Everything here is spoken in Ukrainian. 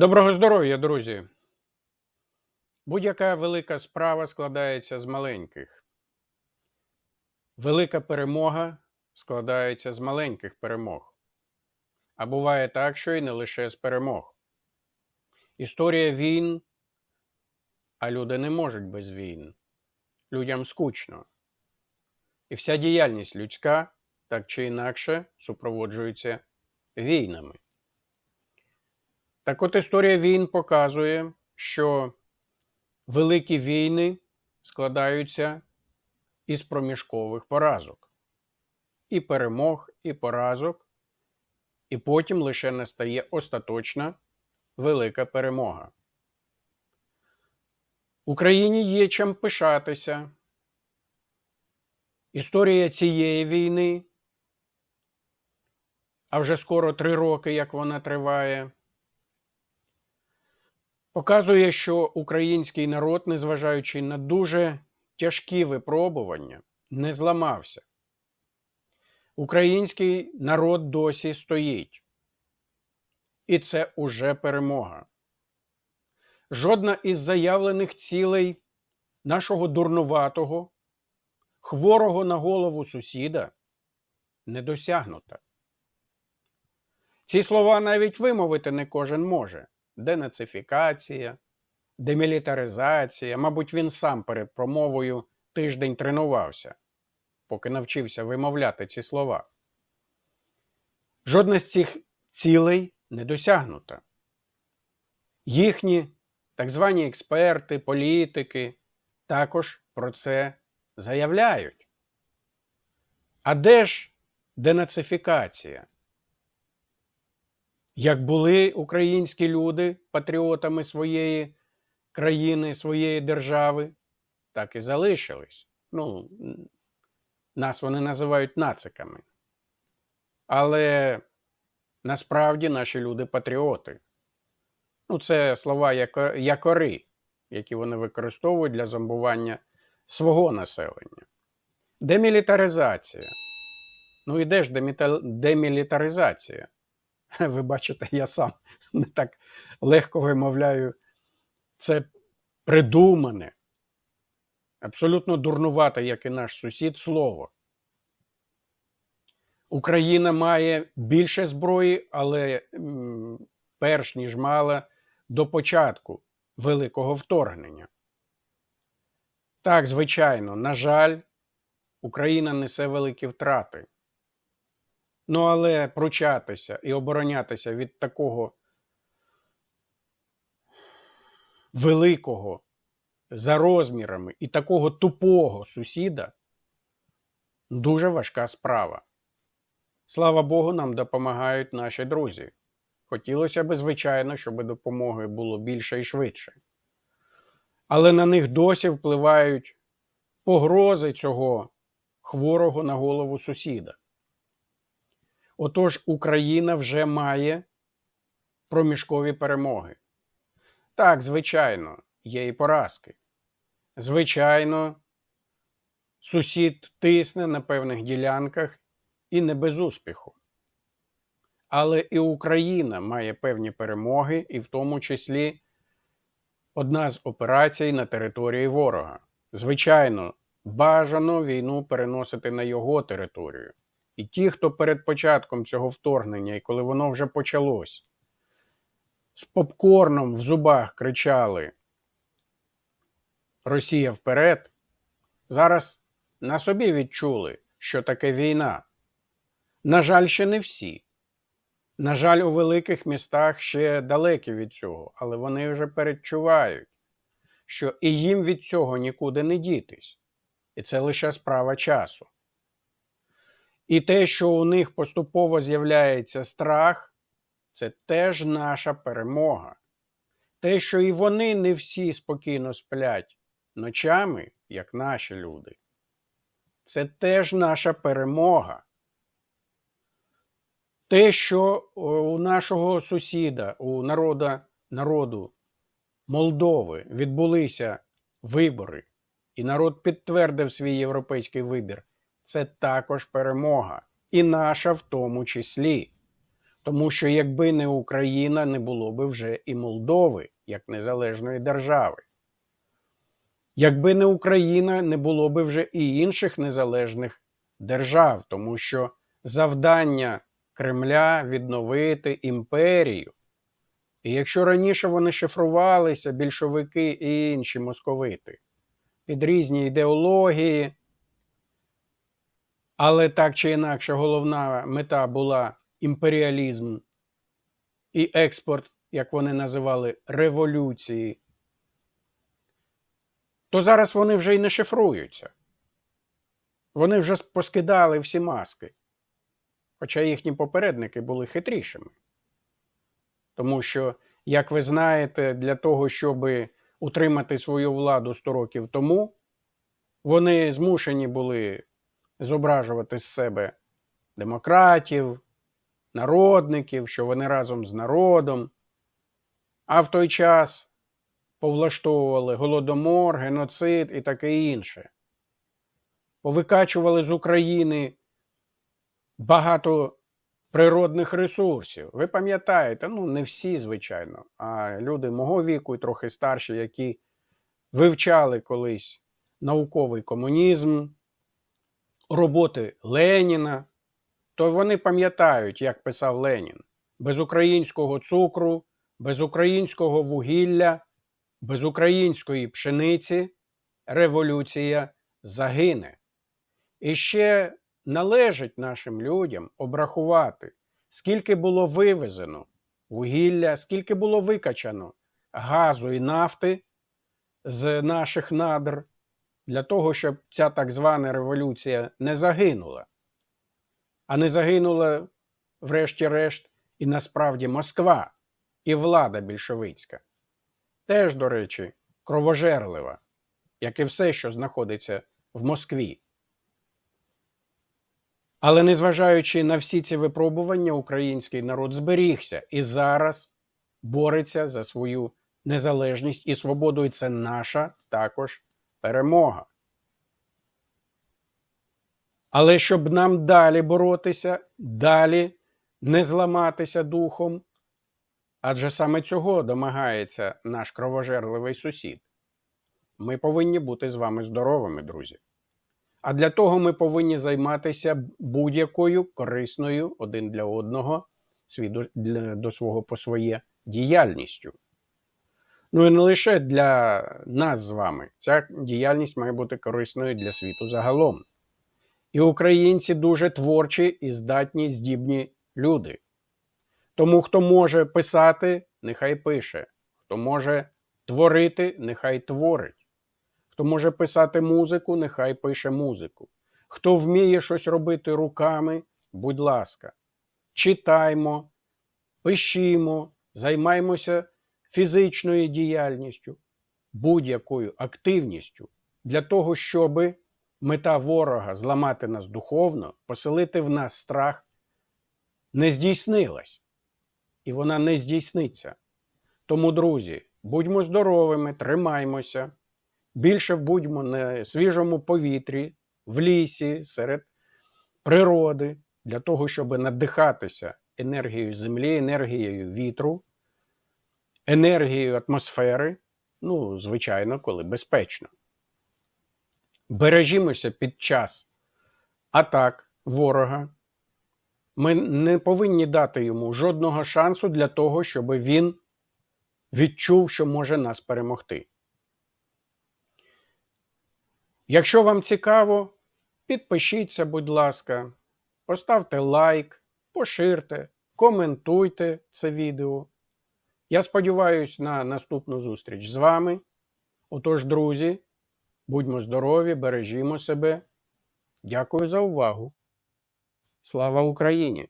Доброго здоров'я, друзі! Будь-яка велика справа складається з маленьких. Велика перемога складається з маленьких перемог. А буває так, що і не лише з перемог. Історія війн, а люди не можуть без війн. Людям скучно. І вся діяльність людська так чи інакше супроводжується війнами. Так от історія війн показує, що великі війни складаються із проміжкових поразок. І перемог, і поразок, і потім лише настає остаточна велика перемога. Україні є чим пишатися. Історія цієї війни, а вже скоро три роки, як вона триває, показує, що український народ, незважаючи на дуже тяжкі випробування, не зламався. Український народ досі стоїть. І це уже перемога. Жодна із заявлених цілей нашого дурнуватого, хворого на голову сусіда не досягнута. Ці слова навіть вимовити не кожен може денацифікація, демілітаризація. Мабуть, він сам перед промовою тиждень тренувався, поки навчився вимовляти ці слова. Жодна з цих цілей не досягнута. Їхні так звані експерти, політики також про це заявляють. А де ж денацифікація? Як були українські люди патріотами своєї країни, своєї держави, так і залишились. Ну, нас вони називають нациками. Але насправді наші люди патріоти. Ну, це слова яко- якори, які вони використовують для зомбування свого населення. Демілітаризація. Ну і де ж демілітаризація? Ви бачите, я сам не так легко вимовляю це придумане, абсолютно дурнувате, як і наш сусід, слово. Україна має більше зброї, але перш ніж мала до початку великого вторгнення. Так, звичайно, на жаль, Україна несе великі втрати. Ну, але пручатися і оборонятися від такого великого за розмірами і такого тупого сусіда дуже важка справа. Слава Богу, нам допомагають наші друзі. Хотілося б, звичайно, щоб допомоги було більше і швидше. Але на них досі впливають погрози цього хворого на голову сусіда. Отож, Україна вже має проміжкові перемоги. Так, звичайно, є і поразки. Звичайно, сусід тисне на певних ділянках і не без успіху. Але і Україна має певні перемоги, і в тому числі одна з операцій на території ворога. Звичайно, бажано війну переносити на його територію. І ті, хто перед початком цього вторгнення, і коли воно вже почалось, з попкорном в зубах кричали Росія вперед, зараз на собі відчули, що таке війна. На жаль, ще не всі. На жаль, у великих містах ще далекі від цього, але вони вже передчувають, що і їм від цього нікуди не дітись. І це лише справа часу. І те, що у них поступово з'являється страх, це теж наша перемога. Те, що і вони не всі спокійно сплять ночами, як наші люди, це теж наша перемога. Те, що у нашого сусіда, у народа, народу Молдови відбулися вибори, і народ підтвердив свій європейський вибір, це також перемога, і наша в тому числі. Тому що якби не Україна, не було би вже і Молдови як незалежної держави. Якби не Україна, не було би вже і інших незалежних держав, тому що завдання Кремля відновити імперію. І якщо раніше вони шифрувалися, більшовики і інші московити, під різні ідеології, але так чи інакше головна мета була імперіалізм і експорт, як вони називали, революції, то зараз вони вже й не шифруються. Вони вже поскидали всі маски. Хоча їхні попередники були хитрішими. Тому що, як ви знаєте, для того, щоб утримати свою владу 100 років тому, вони змушені були зображувати з себе демократів, народників, що вони разом з народом, а в той час повлаштовували голодомор, геноцид і таке інше. Повикачували з України багато природних ресурсів. Ви пам'ятаєте, ну не всі, звичайно, а люди мого віку і трохи старші, які вивчали колись науковий комунізм, роботи Леніна, то вони пам'ятають, як писав Ленін: без українського цукру, без українського вугілля, без української пшениці революція загине. І ще належить нашим людям обрахувати, скільки було вивезено вугілля, скільки було викачано газу і нафти з наших надр, для того, щоб ця так звана революція не загинула. А не загинула, врешті-решт, і насправді Москва і влада більшовицька. Теж, до речі, кровожерлива, як і все, що знаходиться в Москві. Але незважаючи на всі ці випробування, український народ зберігся і зараз бореться за свою незалежність і свободу, і це наша також перемога. Але щоб нам далі боротися, далі не зламатися духом, адже саме цього домагається наш кровожерливий сусід, ми повинні бути з вами здоровими, друзі. А для того ми повинні займатися будь-якою корисною один для одного, свій до, свого по своє діяльністю. Ну і не лише для нас з вами. Ця діяльність має бути корисною для світу загалом. І українці дуже творчі і здатні, здібні люди. Тому, хто може писати, нехай пише, хто може творити, нехай творить. Хто може писати музику, нехай пише музику. Хто вміє щось робити руками, будь ласка, читаймо, пишімо, займаймося фізичною діяльністю, будь-якою активністю для того, щоб мета ворога зламати нас духовно, поселити в нас страх, не здійснилась. І вона не здійсниться. Тому, друзі, будьмо здоровими, тримаймося. Більше будьмо на свіжому повітрі, в лісі, серед природи, для того, щоб надихатися енергією землі, енергією вітру, енергією атмосфери, ну, звичайно, коли безпечно. Бережімося під час атак ворога. Ми не повинні дати йому жодного шансу для того, щоб він відчув, що може нас перемогти. Якщо вам цікаво, підпишіться, будь ласка, поставте лайк, поширте, коментуйте це відео. Я сподіваюся на наступну зустріч з вами. Отож, друзі, будьмо здорові, бережімо себе. Дякую за увагу. Слава Україні!